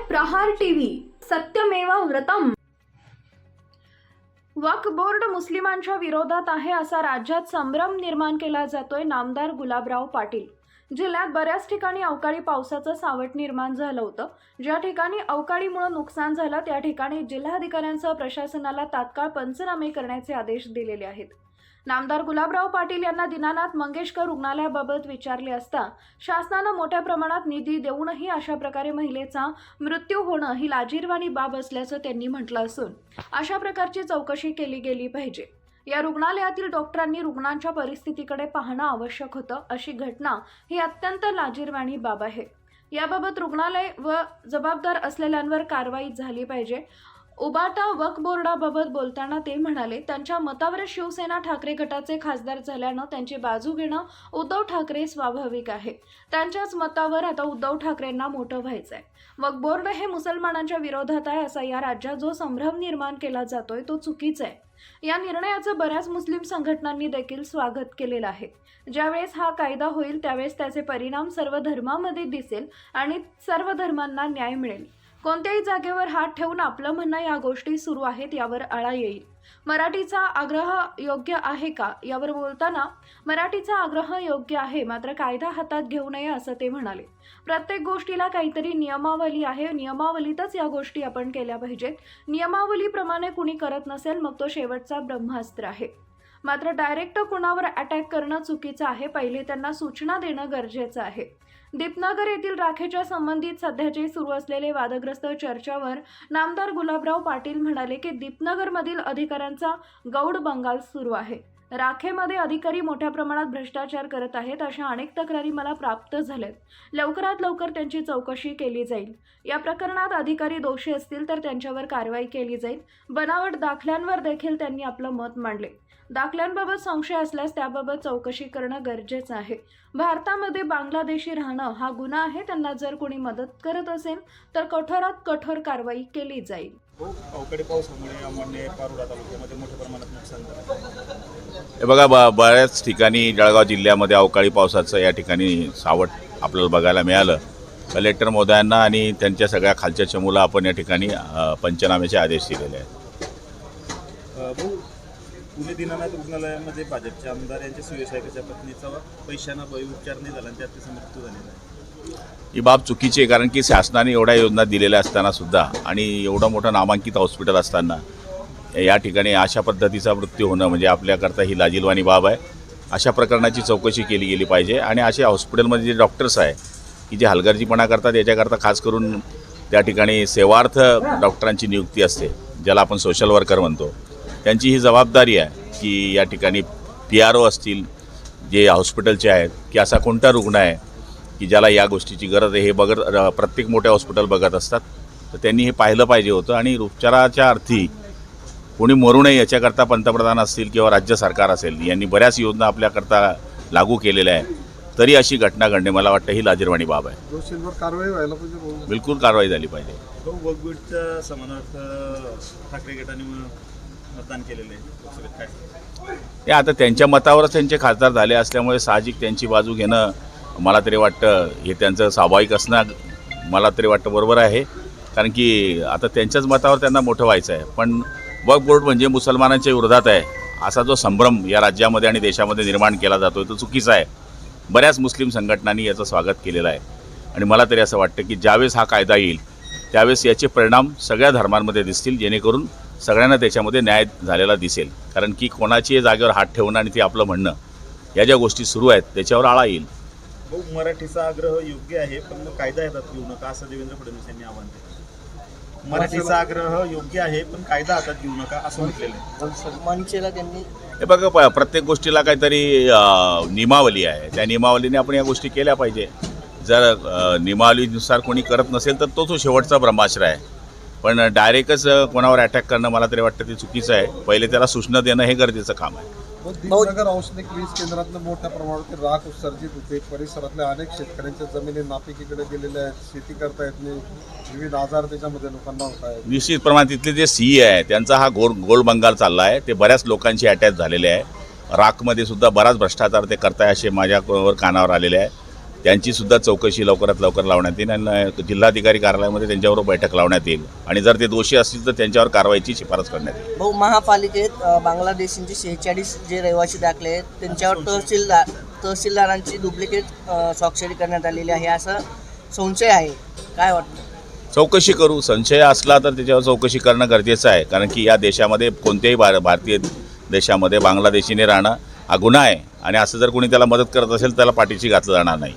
प्रहार TV. सत्यमेवा व्रतम. वक्फ board मुस्लिमांच्या विरोधात आहे असा राज्यात संभ्रम निर्माण केला जातोय नामदार गुलाबराव पाटील. जिल्ह्यात बऱ्याच ठिकाणी अवकाळी पावसाचं सावट निर्माण झालं होतं. ज्या ठिकाणी अवकाळीमुळे नुकसान झालं त्या ठिकाणी जिल्हाधिकाऱ्यांसह प्रशासनाला तात्काळ पंचनामे करण्याचे आदेश दिलेले आहेत. नामदार गुलाबराव पाटील यांना दिनानाथ मंगेशकर रुग्णालयाबाबत विचारले असता शासनानं मोठ्या प्रमाणात निधी देऊनही अशा प्रकारे महिलेचा मृत्यू होणं ही लाजीरवाणी बाब असल्याचं त्यांनी म्हटलं असून अशा प्रकारची चौकशी केली गेली पाहिजे. या रुग्णालयातील डॉक्टरांनी रुग्णांच्या परिस्थितीकडे पाहणं आवश्यक होतं अशी घटना ही अत्यंत लाजीरवाणी बाब आहे. याबाबत रुग्णालय व जबाबदार असलेल्यांवर कारवाई झाली पाहिजे. उबाटा वक बोर्डाबाबत बोलताना ते म्हणाले त्यांच्या मतावर शिवसेना ठाकरे गटाचे खासदार झाल्यानं त्यांची बाजू घेणं उद्धव ठाकरे स्वाभाविक आहे. त्यांच्याच मतावर आता उद्धव ठाकरेंना मोठं व्हायचंय. वक बोर्ड हे मुसलमानांच्या विरोधात आहे असा या राज्यात जो संभ्रम निर्माण केला जातोय तो चुकीचा आहे. या निर्णयाचं बऱ्याच मुस्लिम संघटनांनी देखील स्वागत केलेलं आहे. ज्यावेळेस हा कायदा होईल त्यावेळेस त्याचे परिणाम सर्व धर्मामध्ये दिसेल आणि सर्व धर्मांना न्याय मिळेल. कोणत्याही जागेवर हात ठेवून आपलं म्हणणं या गोष्टी सुरू आहेत यावर आळा येईल. मराठीचा आग्रह योग्य आहे का? यावर बोलताना मराठीचा आग्रह योग्य आहे मात्र कायदा हातात घेऊ नये असं ते म्हणाले. प्रत्येक गोष्टीला काहीतरी नियमावली आहे. नियमावलीतच या गोष्टी आपण केल्या पाहिजेत. नियमावलीप्रमाणे कुणी करत नसेल मग तो शेवटचा ब्रह्मास्त्र आहे. मात्र डायरेक्ट कुणावर अटॅक करणं चुकीचं आहे. पहिले त्यांना सूचना देणं गरजेचं आहे. दीपनगर येथील राखेच्या संबंधित सध्याचे सुरू असलेले वादग्रस्त चर्चावर नामदार गुलाबराव पाटील म्हणाले की दीपनगरमधील अधिकाऱ्यांचा गौड बंगाल सुरू आहे. राखेमध्ये अधिकारी मोठ्या प्रमाणात भ्रष्टाचार करत आहेत अशा अनेक तक्रारी मला प्राप्त झाल्यात. लवकरात लवकर त्यांची चौकशी केली जाईल. या प्रकरणात अधिकारी दोषी असतील तर त्यांच्यावर कारवाई केली जाईल. बनावट दाखल्यांवर देखील त्यांनी आपलं मत मांडले. दाखल्यांबाबत संशय असल्यास त्याबाबत चौकशी करणं गरजेचं आहे. भारतामध्ये बांगलादेशी राहणं हा गुन्हा आहे. त्यांना जर कोणी मदत करत असेल तर कठोरात कठोर कारवाई केली जाईल. अवकाळी पावसामुळे अमरने पारोडा तालुक्यामध्ये मोठ्या प्रमाणात नुकसान झालं. हे बघा ब बऱ्याच ठिकाणी जळगाव जिल्ह्यामध्ये अवकाळी पावसाचं या ठिकाणी सावट आपल्याला बघायला मिळालं. कलेक्टर महोदयांना आणि त्यांच्या सगळ्या खालच्या चमूला आपण या ठिकाणी पंचनाम्याचे आदेश दिलेले आहेत. पुणे दीनानाथ रुग्णालयामध्ये भाजपचे आमदार यांच्या सुयशायकाच्या पत्नीचा पैशांना उपचार नाही झाला आणि त्यात तिचा मृत्यू झालेला आहे ही बाब चुकीची आहे कारण की शासनाने एवढ्या योजना दिलेल्या असताना सुद्धा आणि एवढं मोठं नामांकित हॉस्पिटल असताना या ठिकाणी अशा पद्धतीचा मृत्यू होणं म्हणजे आपल्याकरता ही लाजीलवाणी बाब आहे. अशा प्रकरणाची चौकशी केली गेली पाहिजे आणि असे हॉस्पिटलमध्ये जे डॉक्टर्स आहे की जे हलगर्जीपणा करतात याच्याकरता खास करून त्या ठिकाणी सेवार्थ डॉक्टरांची नियुक्ती असते ज्याला आपण सोशल वर्कर म्हणतो. त्यांची ही जबाबदारी आहे की या ठिकाणी पी आर ओ असतील जे हॉस्पिटलचे आहेत की असा कोणता रुग्ण आहे की ज्याला या गोष्टीची गरज आहे हे बघत प्रत्येक मोठ्या हॉस्पिटल बघत असतात. तर त्यांनी हे पाहिलं पाहिजे होतं आणि उपचाराच्या अर्थी कोणी मरू नये याच्याकरता पंतप्रधान असतील किंवा राज्य सरकार असेल यांनी बऱ्याच योजना आपल्याकरता लागू केलेल्या आहे तरी अशी घटना घडणे मला वाटतं ही लाजीरवाणी बाब आहे. दोषींवर कारवाई व्हायला पाहिजे भाऊ. बिलकुल कारवाई झाली पाहिजे. समानार्थ ठाकरे गटाने मतदान केलेलं आहे. लोकसभेत काय? हे आता त्यांच्या मतावरच त्यांचे खासदार झाले असल्यामुळे साहजिक त्यांची बाजू घेणं मला तरी वाटतं हे त्यांचं स्वाभाविक असणं मला तरी वाटतं बरोबर आहे. कारण की आता त्यांच्याच मतावर त्यांना मोठं व्हायचं आहे. पण वक्फ बोर्ड म्हणजे मुसलमानांच्या विरोधात आहे. असा जो संभ्रम या राज्यामध्ये आणि देशामध्ये निर्माण केला जातो तो चुकीचा आहे. बऱ्याच मुस्लिम संघटनांनी याचं स्वागत केलेलं आहे. आणि मला तरी असं वाटतं की ज्यावेळेस हा कायदा येईल त्यावेळेस याचे परिणाम सगळ्या धर्मांमध्ये दिसतील जेणेकरून सगळ्यांना त्याच्यामध्ये न्याय झालेला दिसेल. कारण की कोणाची जागेवर हात ठेवणं आणि ते आपलं म्हणणं या ज्या गोष्टी सुरू आहेत त्याच्यावर आळा येईल. भाऊ मराठीचा आग्रह योग्य आहे पण मग कायदा हातात घेऊ नका असं देवेंद्र फडणवीस यांनी आवाहन केलं. मराठीचा आग्रह योग्य आहे पण कायदा हातात घेऊ नका असं म्हटलेलं आहे. त्यांनी हे बघा प प्रत्येक गोष्टीला काहीतरी नियमावली आहे. त्या नियमावलीने आपण या गोष्टी केल्या पाहिजे. जर नियमावलीनुसार कोणी करत नसेल तर तो तो शेवटचा ब्रह्मास्त्र आहे. पण डायरेक्टच कोणावर अटॅक करणं मला तरी वाटतं ते चुकीचं आहे. पहिले त्याला सूचना देणं हे गरजेचं काम आहे. व दीपनगर औष्णिक वीज केंद्रातनं मोठ्या प्रमाणात राख उत्सर्जित होते. परिसरातल्या अनेक शेतकऱ्यांच्या जमिनी नापिकीकडे गेलेल्या आहेत. शेती करता येत नाही. विविध आजार त्याच्यामध्ये लोकांना होत आहेत. निश्चित प्रमाणात तिथले जे सी आहे त्यांचा हा गोल गोल बंगाल चालला आहे. ते बऱ्याच लोकांशी अटॅच झालेले आहे. राखमध्ये सुद्धा बराच भ्रष्टाचार ते करताय असे माझ्यावर कानावर आलेले आहे. त्यांची सुद्धा चौकशी लवकरात लवकर लावण्यात येईल आणि जिल्हाधिकारी कार्यालयामध्ये त्यांच्याबरोबर बैठक लावण्यात येईल. आणि जर ते दोषी असतील तर त्यांच्यावर कारवाईची शिफारस करण्यात येईल. भाऊ महापालिकेत बांगलादेशींचे शेहेचाळीस जे रहिवासी दाखले आहेत त्यांच्यावर तहसीलदार तहसीलदारांची डुप्लिकेट स्वाक्षरी करण्यात आलेली आहे. असा संशय आहे. काय वाटतं? चौकशी करू. संशय असला तर त्याच्यावर चौकशी करणं गरजेचं आहे. कारण की या देशामध्ये कोणत्याही भार भारतीय देशामध्ये बांगलादेशीने राहणं हा गुन्हा आहे. आणि असं जर कोणी त्याला मदत करत असेल त्याला पाठीशी घातलं जाणार नाही.